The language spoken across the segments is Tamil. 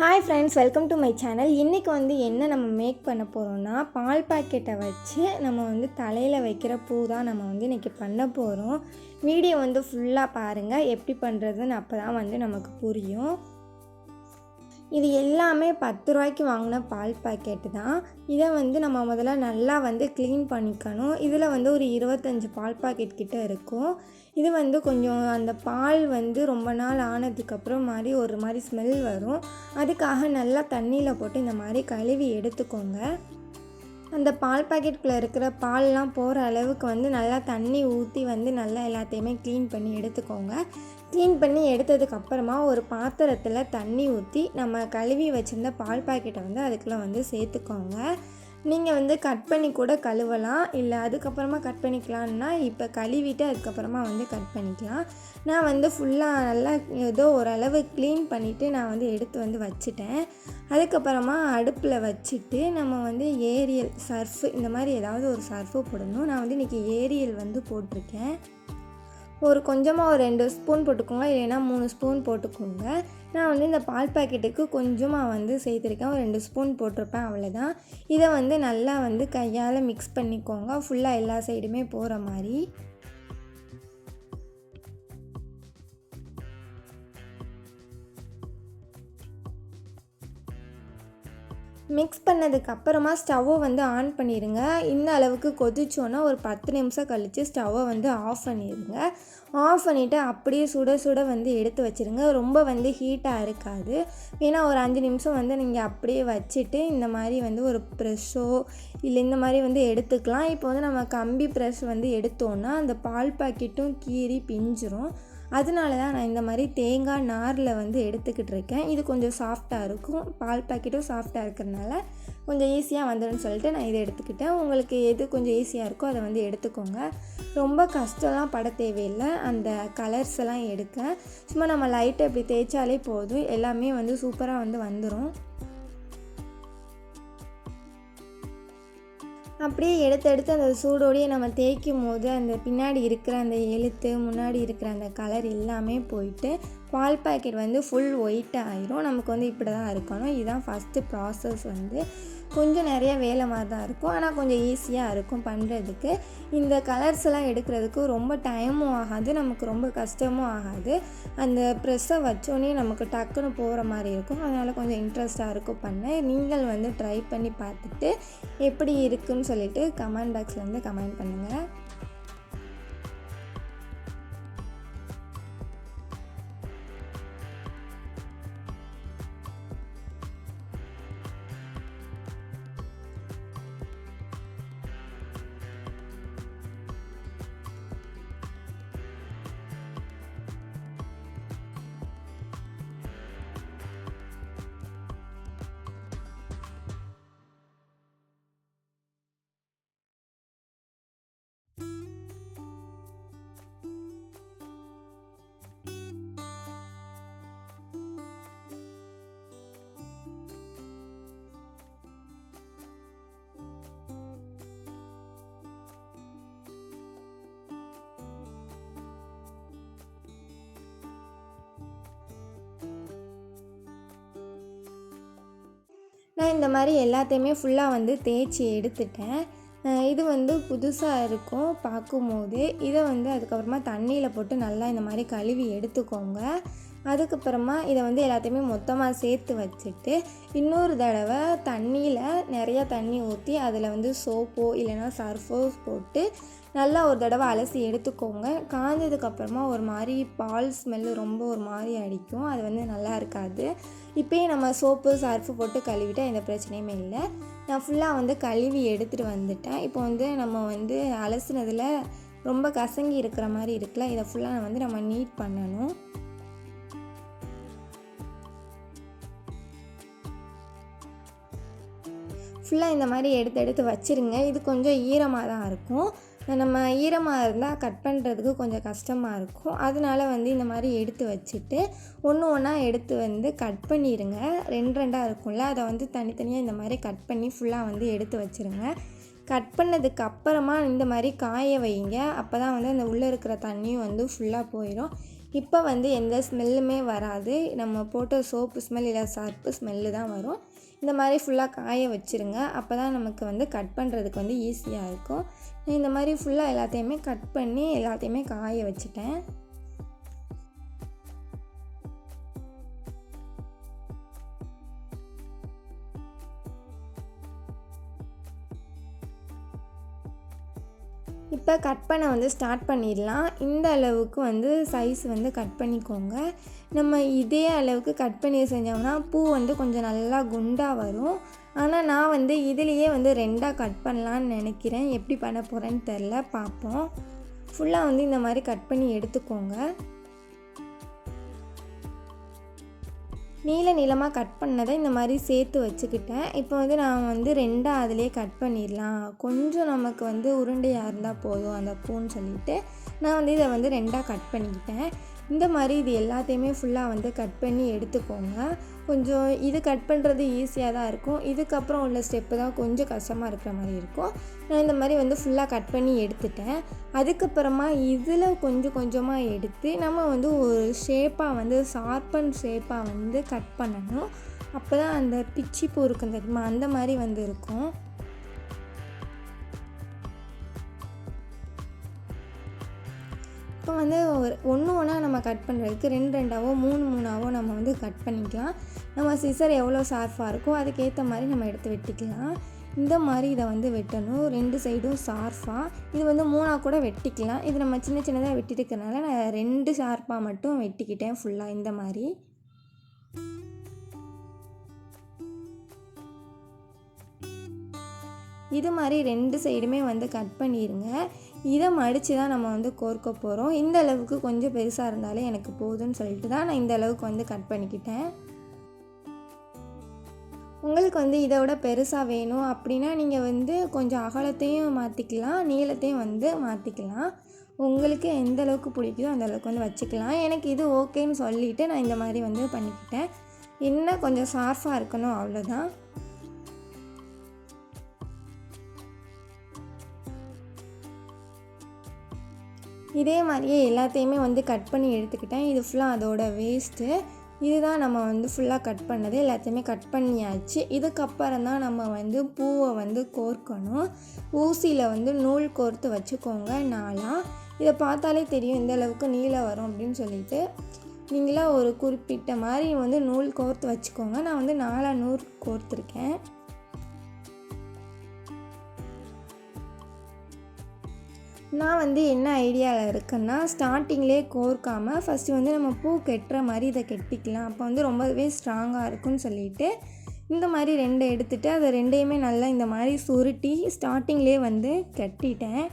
Hi friends welcome to my channel இன்றைக்கி வந்து என்ன நம்ம மேக் பண்ண போகிறோம்னா பால் பாக்கெட்டை வச்சு நம்ம வந்து தலையில் வைக்கிற பூ தான் நம்ம வந்து இன்றைக்கி பண்ண போகிறோம் வீடியோ வந்து ஃபுல்லாக பாருங்கள் எப்படி பண்ணுறதுன்னு அப்போ தான் வந்து நமக்கு புரியும். இது எல்லாமே பத்து ரூபாய்க்கு வாங்கின பால் பாக்கெட்டு தான். இதை வந்து நம்ம முதல்ல நல்லா வந்து க்ளீன் பண்ணிக்கணும். இதில் வந்து ஒரு இருபத்தஞ்சி பால் பாக்கெட் கிட்டே இருக்கும். இது வந்து கொஞ்சம் அந்த பால் வந்து ரொம்ப நாள் ஆனதுக்கப்புறம் மாதிரி ஒரு மாதிரி ஸ்மெல் வரும். அதுக்காக நல்லா தண்ணியில் போட்டு இந்த மாதிரி கழுவி எடுத்துக்கோங்க. அந்த பால் பாக்கெட்டுக்குள்ளே இருக்கிற பால்லாம் போகிற அளவுக்கு வந்து நல்லா தண்ணி ஊற்றி வந்து நல்லா எல்லாத்தையுமே க்ளீன் பண்ணி எடுத்துக்கோங்க. க்ளீன் பண்ணி எடுத்ததுக்கப்புறமா ஒரு பாத்திரத்தில் தண்ணி ஊற்றி நம்ம கழுவி வச்சுருந்த பால் பாக்கெட்டை வந்து அதுக்குள்ளே வந்து சேர்த்துக்கோங்க. நீங்கள் வந்து கட் பண்ணி கூட கழுவலாம். இல்லை அதுக்கப்புறமா கட் பண்ணிக்கலான்னா இப்போ கழுவிட்டு அதுக்கப்புறமா வந்து கட் பண்ணிக்கலாம். நான் வந்து ஃபுல்லாக நல்லா ஏதோ ஓரளவு க்ளீன் பண்ணிவிட்டு நான் வந்து எடுத்து வந்து வச்சுட்டேன். அதுக்கப்புறமா அடுப்பில் வச்சுட்டு நம்ம வந்து ஏரியல் சர்ஃபு இந்த மாதிரி ஏதாவது ஒரு சர்ஃபு போடணும். நான் வந்து இன்றைக்கி ஏரியல் வந்து போட்டிருக்கேன். ஒரு கொஞ்சமாக ஒரு ரெண்டு ஸ்பூன் போட்டுக்கோங்க இல்லைன்னா மூணு ஸ்பூன் போட்டுக்கோங்க. நான் வந்து இந்த பால் பாக்கெட்டுக்கு கொஞ்சமாக வந்து சேர்த்துருக்கேன். ஒரு ரெண்டு ஸ்பூன் போட்டிருப்பேன் அவ்வளோதான் இதை வந்து நல்லா வந்து கையால் மிக்ஸ் பண்ணிக்கோங்க. ஃபுல்லாக எல்லா சைடுமே போகிற மாதிரி. மிக்ஸ் பண்ணதுக்கு அப்புறமா ஸ்டவ்வை வந்து ஆன் பண்ணிடுங்க இந்த அளவுக்கு கொதிச்சோன்னா ஒரு பத்து நிமிஷம் கழித்து ஸ்டவ்வை வந்து ஆஃப் பண்ணிடுங்க ஆஃப் பண்ணிவிட்டு அப்படியே சுட சுட வந்து எடுத்து வச்சுருங்க. ரொம்ப வந்து ஹீட்டாக இருக்காது. ஏன்னா ஒரு அஞ்சு நிமிஷம் வந்து நீங்கள் அப்படியே வச்சுட்டு இந்த மாதிரி வந்து ஒரு ப்ரெஷ்ஷோ இல்லை இந்த மாதிரி வந்து எடுத்துக்கலாம். இப்போ வந்து நம்ம கம்பி ப்ரெஷ் வந்து எடுத்தோன்னா அந்த பால் பாக்கெட்டும் கீறி பிஞ்சிரும். அதனால தான் நான் இந்த மாதிரி தேங்காய் நாரில் வந்து எடுத்துக்கிட்டு இருக்கேன் இது கொஞ்சம் சாஃப்டாக இருக்கும். பால் பாக்கெட்டும் சாஃப்டாக இருக்கிறதுனால கொஞ்சம் ஈஸியாக வந்துடும் சொல்லிட்டு நான் இதை எடுத்துக்கிட்டேன். உங்களுக்கு எது கொஞ்சம் ஈஸியாக இருக்கோ அதை வந்து எடுத்துக்கோங்க. ரொம்ப கஷ்டம்லாம் பட தேவையில்லை. அந்த கலர்ஸ் எல்லாம் எடுக்க சும்மா நம்ம லைட்டை இப்படி தேய்ச்சாலே போதும். எல்லாமே வந்து சூப்பராக வந்து வந்துடும் அப்படியே எடுத்து எடுத்து அந்த சூடோடையே நம்ம தேய்க்கும் போது அந்த பின்னாடி இருக்கிற அந்த எழுத்து முன்னாடி இருக்கிற அந்த கலர் எல்லாமே போயிட்டு பால் பாக்கெட் வந்து ஃபுல் ஒயிட்டாக ஆயிரும். நமக்கு வந்து இப்படி தான் இருக்கணும். இதுதான் ஃபஸ்ட்டு ப்ராசஸ் வந்து கொஞ்சம் நிறைய வேலை மாதிரி தான் இருக்கும். ஆனால் கொஞ்சம் ஈஸியாக இருக்கும் பண்ணுறதுக்கு இந்த கலர்ஸ் எல்லாம் எடுக்கிறதுக்கு ரொம்ப டைமும் ஆகாது. நமக்கு ரொம்ப கஷ்டமும் ஆகாது. அந்த ப்ரெஸ்ஸை வச்சோன்னே நமக்கு டக்குன்னு போகிற மாதிரி இருக்கும். அதனால் கொஞ்சம் இன்ட்ரெஸ்ட்டாக இருக்கும் பண்ண. நீங்கள் வந்து ட்ரை பண்ணி பார்த்துட்டு எப்படி இருக்குன்னு சொல்லிட்டு கமெண்ட் பாக்ஸில் வந்து கமெண்ட் பண்ணுங்கள் நான் இந்த மாதிரி எல்லாத்தையுமே ஃபுல்லாக வந்து தேய்ச்சி எடுத்துட்டேன். இது வந்து புதுசாக இருக்கும் பார்க்கும்போது. இதை வந்து அதுக்கப்புறமா தண்ணியில் போட்டு நல்லா இந்த மாதிரி கழுவி எடுத்துக்கோங்க. அதுக்கப்புறமா இதை வந்து எல்லாத்தையுமே மொத்தமாக சேர்த்து வச்சுட்டு இன்னொரு தடவை தண்ணியில் நிறையா தண்ணி ஊற்றி அதில் வந்து சோப்போ இல்லைன்னா சர்ஃபோ போட்டு நல்லா ஒரு தடவை அலசி எடுத்துக்கோங்க. காஞ்சதுக்கப்புறமா ஒரு மாதிரி பால் ஸ்மெல்லு ரொம்ப ஒரு மாதிரி அடிக்கும். அது வந்து நல்லா இருக்காது. இப்போயே நம்ம சோப்பு சர்ஃபு போட்டு கழுவிட்டால் எந்த பிரச்சனையுமே இல்லை. நான் ஃபுல்லாக வந்து கழுவி எடுத்துகிட்டு வந்துட்டேன். இப்போ வந்து நம்ம வந்து அலசினதில் ரொம்ப கசங்கி இருக்கிற மாதிரி இருக்குல்ல இதை ஃபுல்லாக வந்து நம்ம நீட் பண்ணணும். ஃபுல்லாக இந்த மாதிரி எடுத்து எடுத்து வச்சுருங்க. இது கொஞ்சம் ஈரமாக தான் இருக்கும். நம்ம ஈரமாக இருந்தால் கட் பண்ணுறதுக்கு கொஞ்சம் கஷ்டமாக இருக்கும். அதனால வந்து இந்த மாதிரி எடுத்து வச்சுட்டு ஒன்று ஒன்றா எடுத்து வந்து கட் பண்ணிடுங்க ரெண்டு ரெண்டாக இருக்கும்ல. அதை வந்து தனித்தனியாக இந்த மாதிரி கட் பண்ணி ஃபுல்லாக வந்து எடுத்து வச்சுருங்க. கட் பண்ணதுக்கு அப்புறமா இந்த மாதிரி காய வைங்க. அப்போ தான் வந்து அந்த உள்ளே இருக்கிற தண்ணியும் வந்து ஃபுல்லாக போயிடும் இப்போ வந்து எந்த ஸ்மெல்லுமே வராது. நம்ம போட்ட சோப்பு ஸ்மெல் இல்லை சர்ப்பு ஸ்மெல்லு தான் வரும். இந்த மாதிரி ஃபுல்லாக காய வச்சுருங்க. அப்போ தான் நமக்கு வந்து கட் பண்ணுறதுக்கு வந்து ஈஸியாக இருக்கும். இந்த மாதிரி ஃபுல்லாக எல்லாத்தையுமே கட் பண்ணி எல்லாத்தையுமே காய வச்சுட்டேன். இப்போ கட் பண்ண வந்து ஸ்டார்ட் பண்ணிடலாம். இந்த அளவுக்கு வந்து சைஸ் வந்து கட் பண்ணிக்கோங்க. நம்ம இதே அளவுக்கு கட் பண்ணி செஞ்சோம்னா பூ வந்து கொஞ்சம் நல்லா குண்டாக வரும். ஆனால் நான் வந்து இதுலேயே வந்து ரெண்டாக கட் பண்ணலான்னு நினைக்கிறேன். எப்படி பண்ண போகிறேன்னு தெரில பார்ப்போம். ஃபுல்லாக வந்து இந்த மாதிரி கட் பண்ணி எடுத்துக்கோங்க. நீல நீளமாக கட் பண்ணதை இந்த மாதிரி சேர்த்து வச்சுக்கிட்டேன். இப்போ வந்து நான் வந்து ரெண்டாக அதிலே கட் பண்ணிடலாம். கொஞ்சம் நமக்கு வந்து உருண்டையாக இருந்தால் போதும் அந்த பூன்னு சொல்லிட்டு. நான் வந்து இதை வந்து ரெண்டாக கட் பண்ணிக்கிட்டேன். இந்த மாதிரி இது எல்லாத்தையுமே ஃபுல்லாக வந்து கட் பண்ணி எடுத்துக்கோங்க. கொஞ்சம் இது கட் பண்ணுறது ஈஸியாக தான் இருக்கும். இதுக்கப்புறம் உள்ள ஸ்டெப்பு தான் கொஞ்சம் கஷ்டமாக இருக்கிற மாதிரி இருக்கும். நான் இந்த மாதிரி வந்து ஃபுல்லாக கட் பண்ணி எடுத்துட்டேன். அதுக்கப்புறமா இதில் கொஞ்சம் கொஞ்சமாக எடுத்து நம்ம வந்து ஒரு ஷேப்பாக வந்து ஷார்ப்பன் ஷேப்பாக வந்து கட் பண்ணணும். அப்போ தான் அந்த பிச்சி பூ இருக்கும் தெரியுமா? அந்த மாதிரி வந்து இருக்கும். இப்போ வந்து ஒரு ஒன்று ஒன்றா நம்ம கட் பண்ணுறதுக்கு ரெண்டு ரெண்டாவோ மூணு மூணாவோ நம்ம வந்து கட் பண்ணிக்கலாம். நம்ம சிசர் எவ்வளோ ஷார்ஃபாக இருக்கோ அதுக்கேற்ற மாதிரி நம்ம எடுத்து வெட்டிக்கலாம். இந்த மாதிரி இதை வந்து வெட்டணும். ரெண்டு சைடும் ஷார்ஃபாக இது வந்து மூணாக கூட வெட்டிக்கலாம். இது நம்ம சின்ன சின்னதாக வெட்டிட்டு இருக்கிறனால நான் ரெண்டு ஷார்ப்பாக மட்டும் வெட்டிக்கிட்டேன் ஃபுல்லாக இந்த மாதிரி. இது மாதிரி ரெண்டு சைடுமே வந்து கட் பண்ணிடுங்க இதை மடித்து தான் நம்ம வந்து கோர்க்க போகிறோம் இந்த அளவுக்கு கொஞ்சம் பெருசாக இருந்தாலே எனக்கு போதும்னு சொல்லிட்டு தான் நான் இந்த அளவுக்கு வந்து கட் பண்ணிக்கிட்டேன். உங்களுக்கு வந்து இதை விட பெருசாக வேணும் அப்படின்னா நீங்கள் வந்து கொஞ்சம் அகலத்தையும் மாற்றிக்கலாம் நீளத்தையும் வந்து மாற்றிக்கலாம் உங்களுக்கு எந்த அளவுக்கு பிடிக்குதோ அந்த அளவுக்கு வந்து வச்சுக்கலாம். எனக்கு இது ஓகேன்னு சொல்லிவிட்டு நான் இந்த மாதிரி வந்து பண்ணிக்கிட்டேன். இன்னும் கொஞ்சம் ஷார்ப்பாக இருக்கணும் அவ்வளோதான் இதே மாதிரியே எல்லாத்தையுமே வந்து கட் பண்ணி எடுத்துக்கிட்டேன். இது ஃபுல்லாக அதோட வேஸ்ட்டு இதுதான் நம்ம வந்து ஃபுல்லாக கட் பண்ணது. எல்லாத்தையுமே கட் பண்ணியாச்சு. இதுக்கப்புறம் தான் நம்ம வந்து பூவை வந்து கோர்க்கணும். ஊசியில் வந்து நூல் கோர்த்து வச்சுக்கோங்க நாளாக இதை பார்த்தாலே தெரியும் இந்த அளவுக்கு நீளம் வரும் அப்படின்னு சொல்லிட்டு. நீங்களாக ஒரு குறிப்பிட்ட மாதிரி வந்து நூல் கோர்த்து வச்சுக்கோங்க. நான் வந்து நாலாக நூல் கோர்த்துருக்கேன். நான் வந்து என்ன ஐடியாவில் இருக்கேன்னா ஸ்டார்டிங்லேயே கோர்க்காமல் ஃபஸ்ட்டு வந்து நம்ம பூ கெட்டுற மாதிரி இதை கெட்டிக்கலாம். அப்போ வந்து ரொம்பவே ஸ்ட்ராங்காக இருக்கும்னு சொல்லிட்டு இந்த மாதிரி ரெண்டு எடுத்துகிட்டு அதை ரெண்டையுமே நல்லா இந்த மாதிரி சுருட்டி ஸ்டார்டிங்லேயே வந்து கட்டிட்டேன்.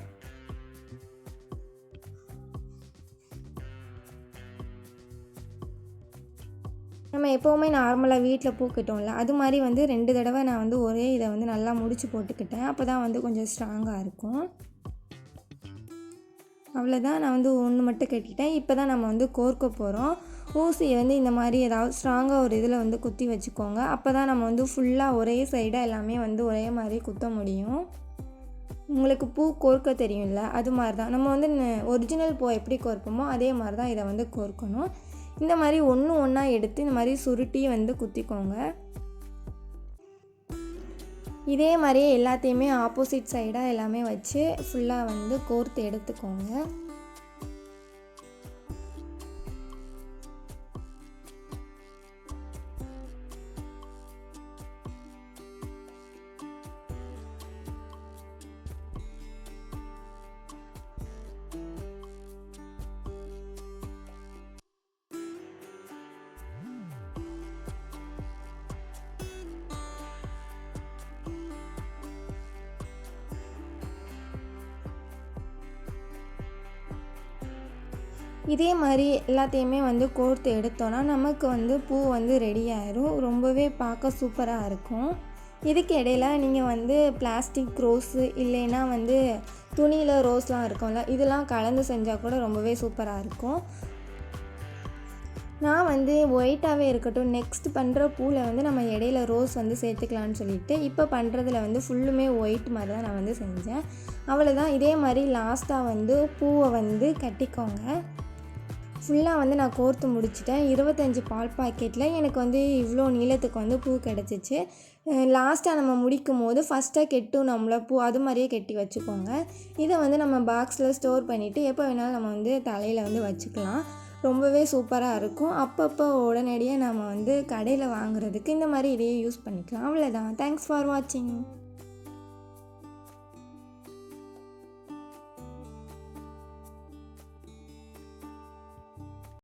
நம்ம எப்போவுமே நார்மலாக வீட்டில் பூ கட்டுவோம்ல அது மாதிரி வந்து ரெண்டு தடவை நான் வந்து ஒரே இதை வந்து நல்லா முடிச்சு போட்டுக்கிட்டேன். அப்போ தான் வந்து கொஞ்சம் ஸ்ட்ராங்காக இருக்கும். அவ்வளோதான் நான் வந்து ஒன்று மட்டும் கட்டிட்டேன் இப்போ தான் நம்ம வந்து கோர்க்க போகிறோம் ஊசியை வந்து இந்த மாதிரி ஏதாவது ஸ்ட்ராங்காக ஒரு இதில் வந்து குத்தி வச்சுக்கோங்க. அப்போ தான் நம்ம வந்து ஃபுல்லாக ஒரே சைடாக எல்லாமே வந்து ஒரே மாதிரி குத்த முடியும். உங்களுக்கு பூ கோர்க்க தெரியும்ல அது மாதிரி தான் நம்ம வந்து ஒரிஜினல் பூ எப்படி கோர்ப்போமோ அதே மாதிரி தான் இதை வந்து கோர்க்கணும். இந்த மாதிரி ஒன்று ஒன்றா எடுத்து இந்த மாதிரி சுருட்டி வந்து குத்திக்கோங்க. இதே மாதிரியே எல்லாத்தையுமே ஆப்போசிட் சைடாக எல்லாமே வச்சு ஃபுல்லாக வந்து கோர்த்து எடுத்துக்கோங்க. இதே மாதிரி எல்லாத்தையுமே வந்து கோர்த்து எடுத்தோன்னா நமக்கு வந்து பூ வந்து ரெடி ஆயிரும். ரொம்பவே பார்க்க சூப்பராக இருக்கும். இதுக்கு இடையில நீங்கள் வந்து பிளாஸ்டிக் ரோஸு இல்லைன்னா வந்து துணியில் ரோஸ்லாம் இருக்கும்ல இதெல்லாம் கலந்து செஞ்சால் கூட ரொம்பவே சூப்பராக இருக்கும். நான் வந்து ஒயிட்டாகவே இருக்கட்டும் நெக்ஸ்ட் பண்ணுற பூவில் வந்து நம்ம இடையில ரோஸ் வந்து சேர்த்துக்கலான்னு சொல்லிட்டு இப்போ பண்ணுறதுல வந்து ஃபுல்லுமே ஒயிட் மாதிரி தான் நான் வந்து செஞ்சேன். அவ்வளோதான் இதே மாதிரி லாஸ்ட்டாக வந்து பூவை வந்து கட்டிக்கோங்க. ஃபுல்லாக வந்து நான் கோர்த்து முடிச்சிட்டேன். இருபத்தஞ்சி பால் பாக்கெட்டில் எனக்கு வந்து இவ்வளோ நீளத்துக்கு வந்து பூ கிடச்சிச்சு. லாஸ்ட்டாக நம்ம முடிக்கும் போது ஃபஸ்ட்டாக கெட்டும் நம்மள பூ அது மாதிரியே கெட்டி வச்சுக்கோங்க. இதை வந்து நம்ம பாக்ஸில் ஸ்டோர் பண்ணிவிட்டு எப்போ வேணாலும் நம்ம வந்து தலையில் வந்து வச்சுக்கலாம். ரொம்பவே சூப்பராக இருக்கும். அப்பப்போ உடனடியாக நம்ம வந்து கடையில் வாங்குறதுக்கு இந்த மாதிரி இதையே யூஸ் பண்ணிக்கலாம். அவ்வளோதான் தேங்க்ஸ் ஃபார் வாட்சிங்